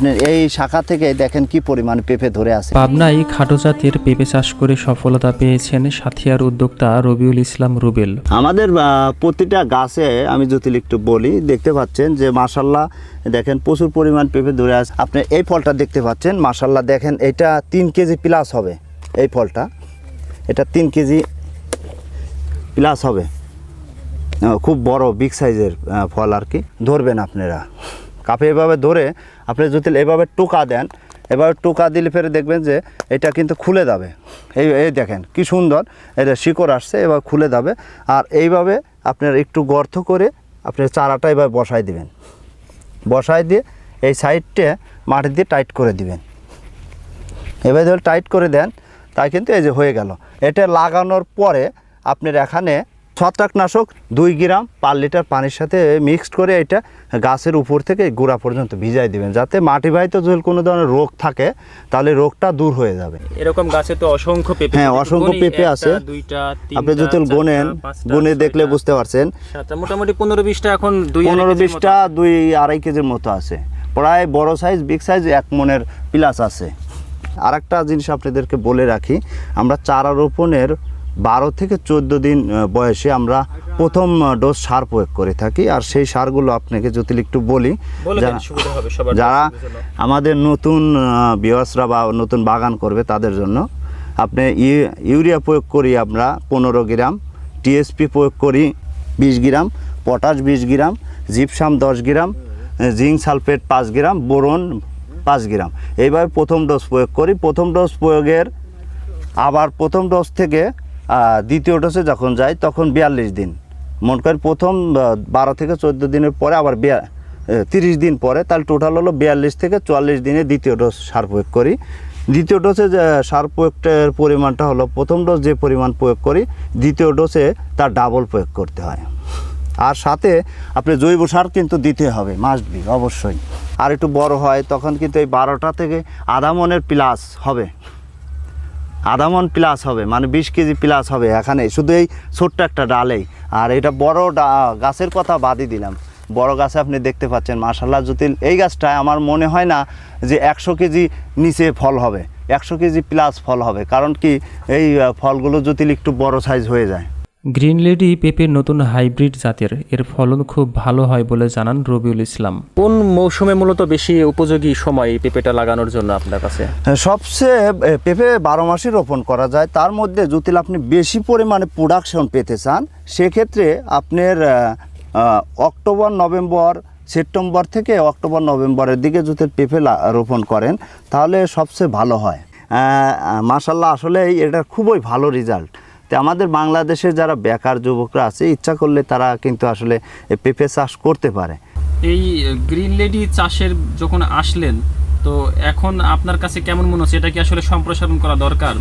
আপনার এই শাখা থেকে দেখেন কি পরিমাণ পেঁপে ধরে আছে। পাবনায় খাটো জাতের পেঁপে চাষ করে সফলতা পেয়েছেন সাথিয়ার উদ্যোক্তা রবিউল ইসলাম রুবেল। আমাদের প্রতিটা গাছে আমি যদি একটু বলি দেখতে পাচ্ছেন যে মাসাল্লাহ দেখেন প্রচুর পরিমাণ পেঁপে ধরে আছে। আপনি এই ফলটা দেখতে পাচ্ছেন মাসাল্লাহ দেখেন এটা তিন কেজি প্লাস হবে। এই ফলটা এটা তিন কেজি প্লাস হবে। খুব বড় বিগ সাইজের ফল আর কি। ধরবেন আপনারা। কাপে এভাবে ধরে আপনি যদি এভাবে টোকা দেন, এভাবে টোকা দিলে ফেরে দেখবেন যে এটা কিন্তু খুলে যাবে। এই এই দেখেন কি সুন্দর এটা শিকড় আসছে এবার খুলে যাবে। আর এইভাবে আপনার একটু গর্ত করে আপনি চারাটা এবার বসাই দিবেন। বসাই দিয়ে এই সাইডটা মাটি দিয়ে টাইট করে দিবেন। এবার ধরে টাইট করে দেন, তাই কিন্তু এই যে হয়ে গেল। এটা লাগানোর পরে আপনার এখানে ছত্রাকনাশক দুই গ্রাম পার লিটার পানির সাথে মিক্সড করে এটা গাছের উপর থেকে গোড়া পর্যন্ত ভিজাই দেবেন। যাতে মাটিবাহিত যদি কোনো ধরনের রোগ থাকে তাহলে রোগটা দূর হয়ে যাবে। এরকম গাছে তো অসংখ্য পেঁপে হ্যাঁ, অসংখ্য পেঁপে আছে। আপনি যদি গোনেন গুনে দেখলে বুঝতে পারছেন। মোটামুটি পনেরো বিশটা এখন দুই পনেরো বিশটা দুই আড়াই কেজির মতো আছে। প্রায় বড় সাইজ বিগ সাইজ এক মনের প্লাস আছে। আর একটা জিনিস আপনাদেরকে বলে রাখি আমরা চারা রোপণের বারো থেকে চোদ্দ দিন বয়সে আমরা প্রথম ডোজ সার প্রয়োগ করে থাকি। আর সেই সারগুলো আপনাকে যদি একটু বলি যারা-। আমাদের নতুন বিওয়াসরা বা নতুন বাগান করবে তাদের জন্য আপনি ইউ- ইউরিয়া প্রয়োগ করি আমরা পনেরো গ্রাম টিএসপি প্রয়োগ করি বিশ গ্রাম পটাশ বিশ গ্রাম জিপসাম দশ গ্রাম জিঙ্ক সালফেট পাঁচ গ্রাম বোরন পাঁচ গ্রাম। এইভাবে প্রথম ডোজ প্রয়োগ করি। প্রথম ডোজ প্রয়োগের আবার প্রথম ডোজ থেকে দ্বিতীয় ডোজে যখন যাই তখন বিয়াল্লিশ দিন। মনে করেন প্রথম বারো থেকে চোদ্দ দিনের পরে আবার বিয়া তিরিশ দিন পরে, তাহলে টোটাল হলো বিয়াল্লিশ থেকে চুয়াল্লিশ দিনে দ্বিতীয় ডোজ সার প্রয়োগ করি। দ্বিতীয় ডোজে সার প্রয়োগের পরিমাণটা হলো, প্রথম ডোজ যে পরিমাণ প্রয়োগ করি, দ্বিতীয় ডোজে তার ডাবল প্রয়োগ করতে হয়। আর সাথে আপনি জৈব সার কিন্তু দিতে হবে মাস্ট বি অবশ্যই। আর একটু বড় হয়, তখন কিন্তু এই বারোটা থেকে আধা মনের প্লাস হবে। আধা মন প্লাস হবে মানে বিশ কেজি প্লাস হবে এখানে। শুধু এই ছোট্ট একটা ডালেই। আর এটা বড় গাছের কথা বাদই দিলাম। বড় গাছে আপনি দেখতে পাচ্ছেন মার্শাল্লাহ যদি এই গাছটায় আমার মনে হয় না যে একশো কেজি নিচে ফল হবে, একশো কেজি প্লাস ফল হবে। কারণ কি এই ফলগুলো যদি একটু বড় সাইজ হয়ে যায়। গ্রিন লেডি পেঁপের নতুন হাইব্রিড জাতের এর ফলন খুব ভালো হয় বলে জানান রবিউল ইসলাম। কোন মৌসুমে মূলত বেশি উপযোগী সময় এই পেঁপেটা লাগানোর জন্য আপনার কাছে? হ্যাঁ, সবচেয়ে পেঁপে বারো মাসই রোপণ করা যায়। তার মধ্যে যদি আপনি বেশি পরিমাণে প্রোডাকশন পেতে চান সেক্ষেত্রে আপনার অক্টোবর নভেম্বর সেপ্টেম্বর থেকে অক্টোবর নভেম্বরের দিকে যদি পেঁপে রোপণ করেন তাহলে সবচেয়ে ভালো হয়। মাসাল্লাহ আসলে এটা খুবই ভালো রেজাল্ট তো আমাদের বাংলাদেশে যারা বেকার যুবকরা আছে, ইচ্ছা করলে তারা কিন্তু আসলে পেঁপে চাষ করতে পারে। এই গ্রিন লেডি চাষের যখন আসলেন তো এখন আপনার কাছে কেমন মনে হচ্ছে? এটা কি আসলে সম্প্রসারণ করা দরকার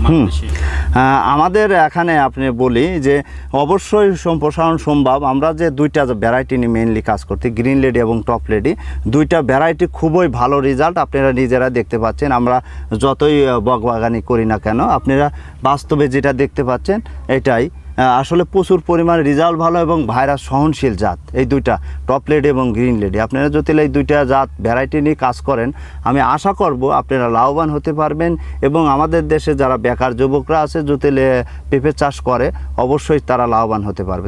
আমাদের এখানে আপনি বলি যে অবশ্যই সম্প্রসারণ সম্ভব। আমরা যে দুইটা ভ্যারাইটি নিয়ে মেনলি কাজ করতে গ্রিন লেডি এবং টপ লেডি দুইটা ভ্যারাইটি খুবই ভালো রেজাল্ট আপনারা নিজেরা দেখতে পাচ্ছেন। আমরা যতই আহ, বকবাগানি করি না কেন আপনারা বাস্তবে যেটা দেখতে পাচ্ছেন এটাই। আসলে প্রচুর পরিমাণে রেজাল্ট ভালো এবং ভাইরাস সহনশীল জাত। এই দুইটা টপ লেডি এবং গ্রিন লেডি আপনারা যদি এই দুইটা জাত ভ্যারাইটি নিয়ে কাজ করেন, আমি আশা করব আপনারা লাভবান হতে পারবেন এবং আমাদের দেশে যারা বেকার যুবকরা আছে, যদি পেঁপে চাষ করে, অবশ্যই তারা লাভবান হতে পারবে।